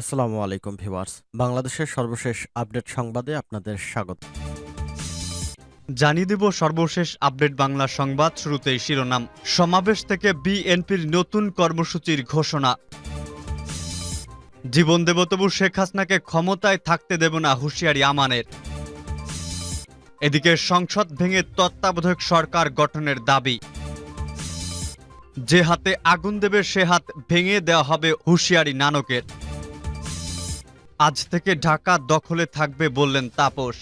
আসসালামু আলাইকুম ভিউয়ার্স। বাংলাদেশের সর্বশেষ আপডেট সংবাদে আপনাদের স্বাগত। জানিয়ে দেব সর্বশেষ আপডেট বাংলা সংবাদ শুরুতেই শিরোনাম। সমাবেশ থেকে বিএনপির নতুন কর্মসূচির ঘোষণা। জীবন দেব তবু শেখ হাসনাকে ক্ষমতায় থাকতে দেব না হুঁশিয়ারি আমানের। এদিকে সংসদ ভেঙে তত্ত্বাবধায়ক সরকার গঠনের দাবি। যে হাতে আগুন দেবে সে হাত ভেঙে দেওয়া হবে হুঁশিয়ারি নানকের। আজ থেকে ঢাকা দখলে থাকবে বললেন তাপস।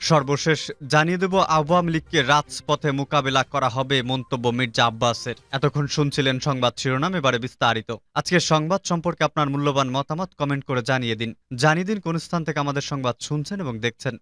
সর্বশেষ জানিয়ে দেব, আওয়ামী লীগকে রাজপথে মোকাবেলা করা হবে মন্তব্য মির্জা আব্বাসের। এতক্ষণ শুনছিলেন সংবাদ শিরোনাম, এবারে বিস্তারিত। আজকের সংবাদ সম্পর্কে আপনার মূল্যবান মতামত কমেন্ট করে জানিয়ে দিন। জানিয়ে দিন কোন স্থান থেকে আমাদের সংবাদ শুনছেন এবং দেখছেন।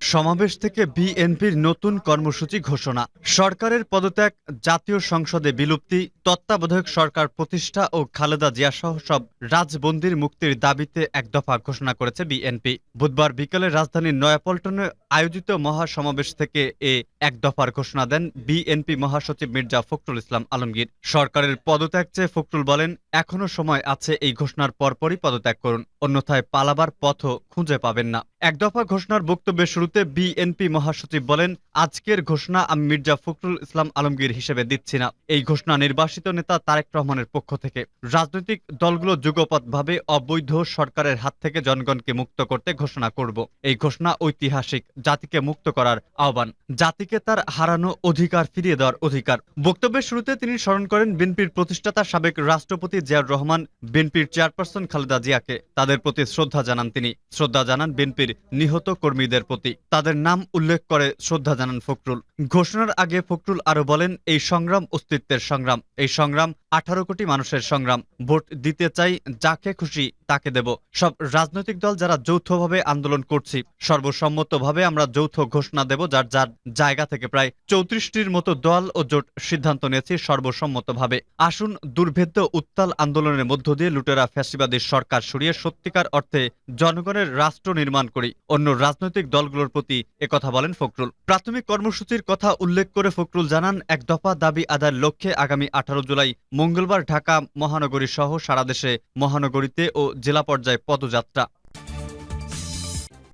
সমাবেশ থেকে বিএনপির নতুন কর্মসূচি ঘোষণা। সরকারের পদত্যাগ, জাতীয় সংসদে বিলুপ্তি, তত্ত্বাবধায়ক সরকার প্রতিষ্ঠা ও খালেদা জিয়াসহ সব রাজবন্দির মুক্তির দাবিতে এক দফা ঘোষণা করেছে বিএনপি। বুধবার বিকেলে রাজধানীর নয়াপল্টনে আয়োজিত মহাসমাবেশ থেকে এ এক দফার ঘোষণা দেন বিএনপি মহাসচিব মির্জা ফখরুল ইসলাম আলমগীর। সরকারের পদত্যাগ চেয়ে ফখরুল বলেন, এখনও সময় আছে এই ঘোষণার পরপরই পদত্যাগ করুন, অন্যথায় পালাবার পথও খুঁজে পাবেন না। এক দফা ঘোষণার বক্তব্যের শুরুতে বিএনপি মহাসচিব বলেন, আজকের ঘোষণা আমি মির্জা ফখরুল ইসলাম আলমগীর হিসেবে দিচ্ছি না। এই ঘোষণা নির্বাসিত নেতা তারেক রহমানের পক্ষ থেকে। রাজনৈতিক দলগুলো যুগপৎভাবে অবৈধ সরকারের হাত থেকে জনগণকে মুক্ত করতে ঘোষণা করব। এই ঘোষণা ঐতিহাসিক, জাতিকে মুক্ত করার আহ্বান। জাতিকে তার হারানো অধিকার ফিরিয়ে দেওয়ার অধিকার। বক্তব্যের শুরুতে তিনি স্মরণ করেন বিএনপির প্রতিষ্ঠাতা সাবেক রাষ্ট্রপতি জিয়াউর রহমান, বিএনপির চেয়ারপারসন খালেদা জিয়াকে। তাদের প্রতি শ্রদ্ধা জানান তিনি। শ্রদ্ধা জানান বিএনপির নিহত কর্মীদের প্রতি। তাদের নাম উল্লেখ করে শ্রদ্ধা জানান ফখরুল। ঘোষণার আগে ফখরুল আরও বলেন, এই সংগ্রাম অস্তিত্বের সংগ্রাম। এই সংগ্রাম আঠারো কোটি মানুষের সংগ্রাম। ভোট দিতে চাই, যাকে খুশি তাকে দেব। সব রাজনৈতিক দল যারা যৌথভাবে আন্দোলন করছি, সর্বসম্মতভাবে আমরা যৌথ ঘোষণা দেব, যার যার জায়গা থেকে প্রায় চৌত্রিশটির মতো দল ও জোট সিদ্ধান্ত নিয়েছি সর্বসম্মতভাবে। আসুন, দুর্ভেদ্য উত্তাল আন্দোলনের মধ্য দিয়ে লুটেরা ফ্যাসিবাদী সরকার সরিয়ে সত্যিকার অর্থে জনগণের রাষ্ট্র নির্মাণ করি। অন্য রাজনৈতিক দলগুলোর প্রতি একথা বলেন ফখরুল। প্রাথমিক কর্মসূচির কথা উল্লেখ করে ফখরুল জানান, এক দফা দাবি আদায়ের লক্ষ্যে আগামী আঠারো জুলাই মঙ্গলবার ঢাকা মহানগরী সহ সারা দেশে মহানগরীতে ও জেলা পর্যায়ে পদযাত্রা।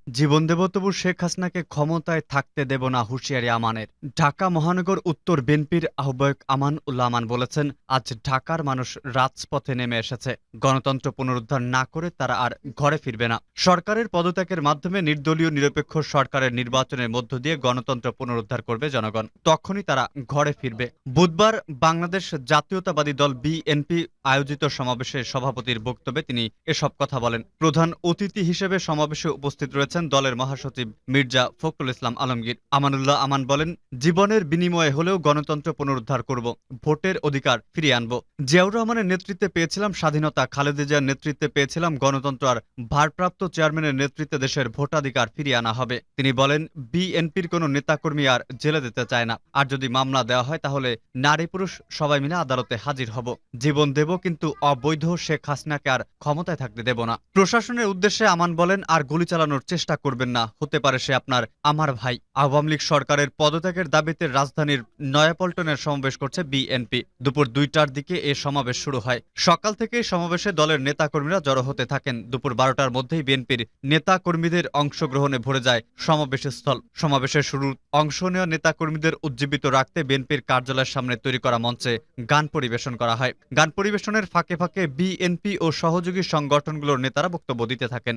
জীবন দেব তবু শেখ হাসিনাকে ক্ষমতায় থাকতে দেব না হুঁশিয়ারি আমানের। ঢাকা মহানগর উত্তর বিএনপির আহ্বায়ক আমান উল্লাহ আমান বলেছেন, আজ ঢাকার মানুষ রাজপথে নেমে এসেছে। গণতন্ত্র পুনরুদ্ধার না করে তারা আর ঘরে ফিরবে না। সরকারের পদত্যাগের মাধ্যমে নির্দলীয় নিরপেক্ষ সরকারের নির্বাচনের মধ্য দিয়ে গণতন্ত্র পুনরুদ্ধার করবে জনগণ। তখনই তারা ঘরে ফিরবে। বুধবার বাংলাদেশ জাতীয়তাবাদী দল বিএনপি আয়োজিত সমাবেশে সভাপতির বক্তব্যে তিনি এসব কথা বলেন। প্রধান অতিথি হিসেবে সমাবেশে উপস্থিত রয়েছেন দলের মহাসচিব মির্জা ফখরুল ইসলাম আলমগীর। আমানুল্লাহ আমান বলেন, জীবনের বিনিময়ে হলেও গণতন্ত্র পুনরুদ্ধার করব, ভোটের অধিকার ফিরিয়ে আনব। জিয়াউর রহমানের নেতৃত্বে পেয়েছিলাম স্বাধীনতা, খালেদা জিয়ার নেতৃত্বে পেয়েছিলাম গণতন্ত্র, আর ভারপ্রাপ্ত চেয়ারম্যানের নেতৃত্বে দেশের ভোটাধিকার ফিরিয়ে আনা হবে। তিনি বলেন, বিএনপির কোনো নেতাকর্মী আর জেলে দিতে চায় না। আর যদি মামলা দেওয়া হয়, তাহলে নারী পুরুষ সবাই মিলে আদালতে হাজির হব। জীবন দেব কিন্তু অবৈধ শেখ হাসিনাকে আর ক্ষমতায় থাকতে দেব না। প্রশাসনের উদ্দেশ্যে আমান বলেন, আর গুলি চালানোর চেষ্টা করবেন না। হতে পারে সে আপনার আমার ভাই। আওয়ামী লীগ সরকারের পদত্যাগের দাবিতে রাজধানীর নয়াপল্টনের সমাবেশ করছে বিএনপি। দুপুর দুইটার দিকে এ সমাবেশ শুরু হয়। সকাল থেকে সমাবেশে দলের নেতাকর্মীরা জড়ো হতে থাকেন। দুপুর বারোটার মধ্যেই বিএনপির নেতাকর্মীদের অংশগ্রহণে ভরে যায় সমাবেশ স্থল সমাবেশের শুরুর অংশ নেওয়া নেতাকর্মীদের উজ্জীবিত রাখতে বিএনপির কার্যালয়ের সামনে তৈরি করা মঞ্চে গান পরিবেশন করা হয়। গান পরিবেশনের ফাঁকে ফাঁকে বিএনপি ও সহযোগী সংগঠনগুলোর নেতারা বক্তব্য দিতে থাকেন।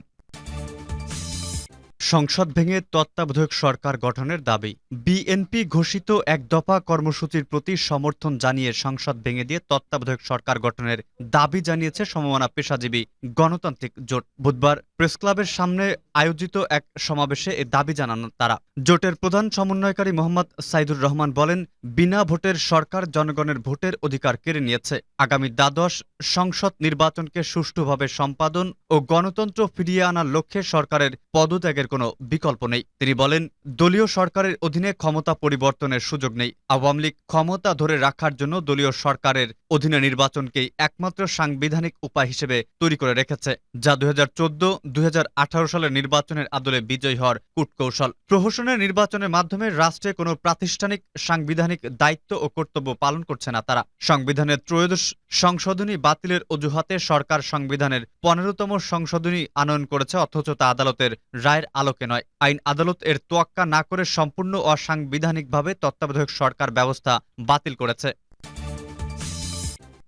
সংসদ ভেঙে তত্ত্বাবধায়ক সরকার গঠনের দাবি। বিএনপি ঘোষিত এক দফা কর্মসূচির প্রতি সমর্থন জানিয়ে সংসদ ভেঙে দিয়ে তত্ত্বাবধায়ক সরকার গঠনের দাবি জানিয়েছে সমমনা পেশাজীবী গণতান্ত্রিক জোট। বুধবার প্রেস ক্লাবের সামনে আয়োজিত এক সমাবেশে এ দাবি জানান তারা। জোটের প্রধান সমন্বয়কারী মোহাম্মদ সাইদুর রহমান বলেন, বিনা ভোটের সরকার জনগণের ভোটের অধিকার কেড়ে নিয়েছে। আগামী দ্বাদশ সংসদ নির্বাচনকে সুষ্ঠুভাবে সম্পাদন ও গণতন্ত্র ফিরিয়ে আনার লক্ষ্যে সরকারের পদত্যাগের কোনো বিকল্প নেই। তিনি বলেন, দলীয় সরকারের অধীনে ক্ষমতা পরিবর্তনের সুযোগ নেই। আওয়ামী লীগ ক্ষমতা ধরে রাখার জন্য দলীয় সরকারের অধীনে নির্বাচনকেই একমাত্র সাংবিধানিক উপায় হিসেবে তৈরি করে রেখেছে, যা দুই হাজার চোদ্দ সালের নির্বাচনের আদলে বিজয়ী হওয়ার কূটকৌশল। প্রহসনের নির্বাচনের মাধ্যমে রাষ্ট্রে কোনো প্রাতিষ্ঠানিক সাংবিধানিক দায়িত্ব ও কর্তব্য পালন করছে না তারা। সংবিধানের ত্রয়োদশ সংশোধনী বাতিলের অজুহাতে সরকার সংবিধানের পনেরোতম সংশোধনী আনয়ন করেছে, অথচ তা আদালতের রায়ের আলোকে নয়, আইন আদালত এর তোয়াক্কা না করে সম্পূর্ণ অসাংবিধানিকভাবে তত্ত্বাবধায়ক সরকার ব্যবস্থা বাতিল করেছে।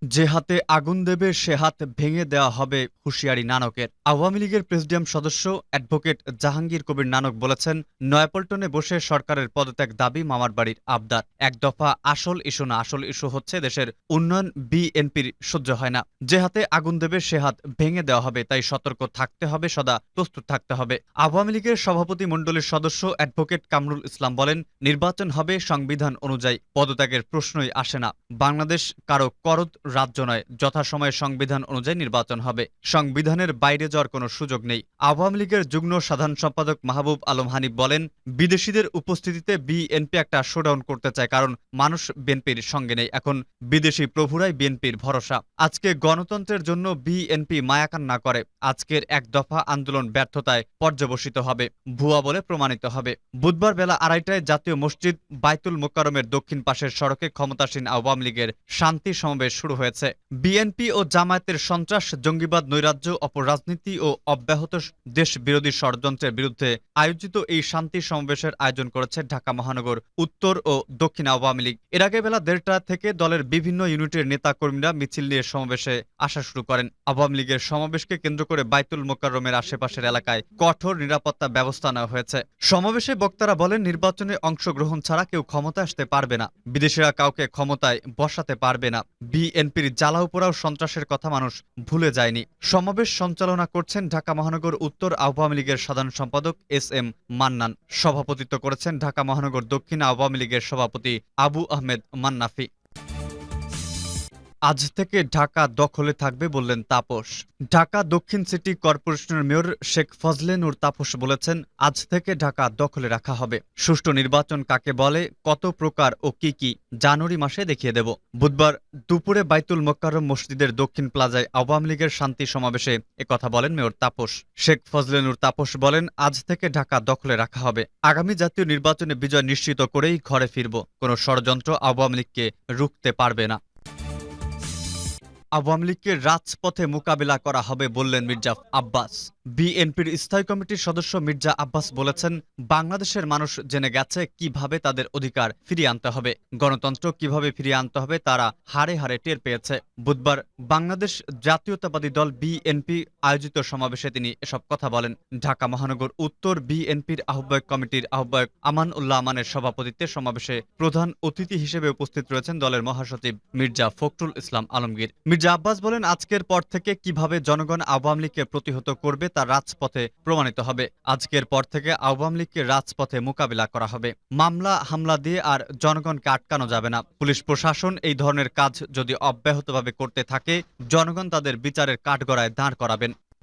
যে হাতে আগুন দেবে, সে হাত ভেঙে দেওয়া হবে হুঁশিয়ারি নানকের। আওয়ামী লীগের প্রেসিডিয়াম সদস্য অ্যাডভোকেট জাহাঙ্গীর কবির নানক বলেছেন, নয়াপল্টনে বসে সরকারের পদত্যাগ দাবি মামার বাড়ির আবদার। এক দফা আসল ইস্যু না, আসল ইস্যু হচ্ছে দেশের উন্নয়ন, বিএনপির সহ্য হয় না। যে হাতে আগুন দেবে, সে হাত ভেঙে দেওয়া হবে, তাই সতর্ক থাকতে হবে, সদা প্রস্তুত থাকতে হবে। আওয়ামী লীগের সভাপতি মণ্ডলীর সদস্য অ্যাডভোকেট কামরুল ইসলাম বলেন, নির্বাচন হবে সংবিধান অনুযায়ী, পদত্যাগের প্রশ্নই আসে না। বাংলাদেশ কারও করদ রাজ্য নয়, যথাসময়ে সংবিধান অনুযায়ী নির্বাচন হবে। সংবিধানের বাইরে যাওয়ার কোনো সুযোগ নেই। আওয়ামী লীগের যুগ্ম সাধারণ সম্পাদক মাহবুব আলম হানিফ বলেন, বিদেশিদের উপস্থিতিতে বিএনপি একটা শোডাউন করতে চায় কারণ মানুষ বিএনপির সঙ্গে নেই। এখন বিদেশি প্রভুরাই বিএনপির ভরসা। আজকে গণতন্ত্রের জন্য বিএনপি মায়াকান্না করে। আজকের এক দফা আন্দোলন ব্যর্থতায় পর্যবসিত হবে, ভুয়া বলে প্রমাণিত হবে। বুধবার বেলা আড়াইটায় জাতীয় মসজিদ বাইতুল মোকারমের দক্ষিণ পাশের সড়কে ক্ষমতাসীন আওয়ামী লীগের শান্তি সমাবেশ শুরু হয়েছে। বিএনপি ও জামায়াতের সন্ত্রাস, জঙ্গিবাদ, নৈরাজ্য, অপরাজনীতি ও অব্যাহত দেশ বিরোধী ষড়যন্ত্রের বিরুদ্ধে আয়োজিত এই শান্তি সমাবেশের আয়োজন করেছে ঢাকা মহানগর, উত্তর ও দক্ষিণ আওয়ামী লীগ। এর আগে বেলা দেড়টা থেকে দলের বিভিন্ন ইউনিটের নেতাকর্মীরা মিছিল নিয়ে সমাবেশে আসা শুরু করেন। আওয়ামী লীগের সমাবেশকে কেন্দ্র করে বাইতুল মোকাররমের আশেপাশের এলাকায় কঠোর নিরাপত্তা ব্যবস্থা নেওয়া হয়েছে। সমাবেশে বক্তারা বলেন, নির্বাচনে অংশগ্রহণ ছাড়া কেউ ক্ষমতা আসতে পারবে না। বিদেশিরা কাউকে ক্ষমতায় বসাতে পারবে না। বিএনপির জ্বালাও পোড়াও সন্ত্রাসের কথা মানুষ ভুলে যায়নি। সমাবেশ সঞ্চালনা করছেন ঢাকা মহানগর উত্তর আওয়ামী লীগের সাধারণ সম্পাদক এস এম মান্নান। সভাপতিত্ব করেছেন ঢাকা মহানগর দক্ষিণ আওয়ামী লীগের সভাপতি আবু আহমেদ মান্নাফি। আজ থেকে ঢাকা দখলে থাকবে বললেন তাপস। ঢাকা দক্ষিণ সিটি কর্পোরেশনের মেয়র শেখ ফজলে নূর তাপস বলেছেন, আজ থেকে ঢাকা দখলে রাখা হবে। সুষ্ঠু নির্বাচন কাকে বলে, কত প্রকার ও কি কি, জানুয়ারি মাসে দেখিয়ে দেব। বুধবার দুপুরে বাইতুল মোকাররম মসজিদের দক্ষিণ প্লাজায় আওয়ামী লীগের শান্তি সমাবেশে একথা বলেন মেয়র তাপস। শেখ ফজলে নূর তাপস বলেন, আজ থেকে ঢাকা দখলে রাখা হবে। আগামী জাতীয় নির্বাচনে বিজয় নিশ্চিত করেই ঘরে ফিরব। কোনো ষড়যন্ত্র আওয়ামী লীগকে রুখতে পারবে না। আওয়ামী লীগকে রাজপথে মোকাবিলা করা হবে বললেন মির্জা আব্বাস। বিএনপির স্থায়ী কমিটির সদস্য মির্জা আব্বাস বলেছেন, বাংলাদেশের মানুষ জেনে গেছে কীভাবে তাদের অধিকার ফিরিয়ে আনতে হবে। গণতন্ত্র কীভাবে ফিরিয়ে আনতে হবে তারা হারে হারে টের পেয়েছে। বুধবার বাংলাদেশ জাতীয়তাবাদী দল বিএনপি আয়োজিত সমাবেশে তিনি এসব কথা বলেন। ঢাকা মহানগর উত্তর বিএনপির আহ্বায়ক কমিটির আহ্বায়ক আমান উল্লাহ আমানের সভাপতিত্বে সমাবেশে প্রধান অতিথি হিসেবে উপস্থিত রয়েছেন দলের মহাসচিব মির্জা ফখরুল ইসলাম আলমগীর। মির্জা আব্বাস বলেন, আজকের পর থেকে কীভাবে জনগণ আওয়ামী লীগকে প্রতিহত করবে তা রাজপথে প্রমাণিত হবে। আজকের পর থেকে আওয়ামী লীগকে রাজপথে মোকাবিলা করা হবে। মামলা, হামলা দিয়ে আর জনগণকে আটকানো যাবে না। পুলিশ প্রশাসন এই ধরনের কাজ যদি অব্যাহতভাবে করতে থাকে, জনগণ তাদের বিচারের কাঠগড়ায় দাঁড় করাবেন।